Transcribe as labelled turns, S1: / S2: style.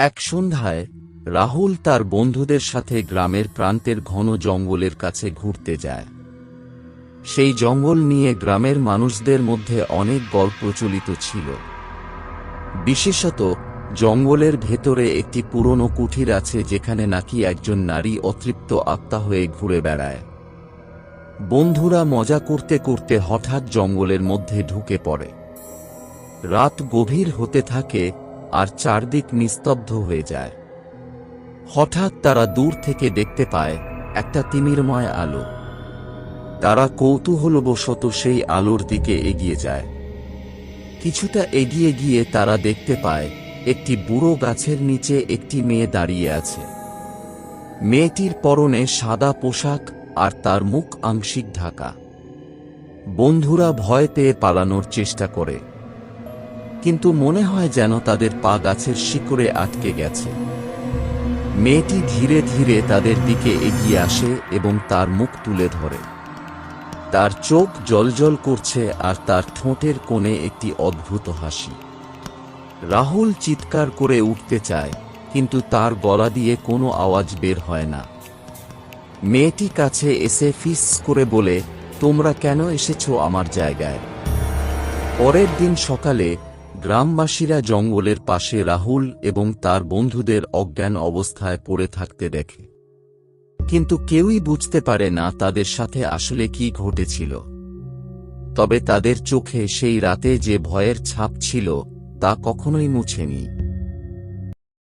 S1: এক সন্ধ্যায় রাহুল তার বন্ধুদের সাথে গ্রামের প্রান্তের ঘন জঙ্গলের কাছে ঘুরতে যায়। সেই জঙ্গল নিয়ে গ্রামের মানুষদের মধ্যে অনেক গল্প প্রচলিত ছিল। বিশেষত জঙ্গলের ভেতরে একটি পুরনো কুঠির আছে যেখানে নাকি একজন নারী অতৃপ্ত আত্মা হয়ে ঘুরে বেড়ায়। বন্ধুরা মজা করতে করতে হঠাৎ জঙ্গলের মধ্যে ঢুকে পড়ে। রাত গভীর হতে থাকে আর চারদিক নিস্তব্ধ হয়ে যায়। হঠাৎ তারা দূর থেকে দেখতে পায় একটা তিমিরময় আলো। তারা কৌতূহলবশত সেই আলোর দিকে এগিয়ে যায়। কিছুটা এগিয়ে গিয়ে তারা দেখতে পায় একটি বুড়ো গাছের নিচে একটি মেয়ে দাঁড়িয়ে আছে। মেয়েটির পরনে সাদা পোশাক আর তার মুখ আংশিক ঢাকা। বন্ধুরা ভয় পেয়ে পালানোর চেষ্টা করে। কিন্তু মনে হয় যেন তাদের পা গাছের শিকড়ে আটকে গেছে। মেয়েটি ধীরে ধীরে তাদের দিকে এগিয়ে আসে এবং তার মুখ তুলে ধরে। তার চোখ জলজল করছে আর তার ঠোঁটের কোণে একটি অদ্ভুত হাসি। রাহুল চিৎকার করে উঠতে চায়, কিন্তু তার গলা দিয়ে কোনো আওয়াজ বের হয় না। মেয়েটি কাছে এসে ফিস করে বলে, তোমরা কেন এসেছ আমার জায়গায়? পরের দিন সকালে গ্রামবাসীরা জঙ্গলের পাশে রাহুল এবং তার বন্ধুদের অজ্ঞান অবস্থায় পড়ে থাকতে দেখে। কিন্তু কেউই বুঝতে পারে না তাদের সাথে আসলে কি ঘটেছিল। তবে তাদের চোখে সেই রাতে যে ভয়ের ছাপ ছিল, তা কখনোই মুছেনি।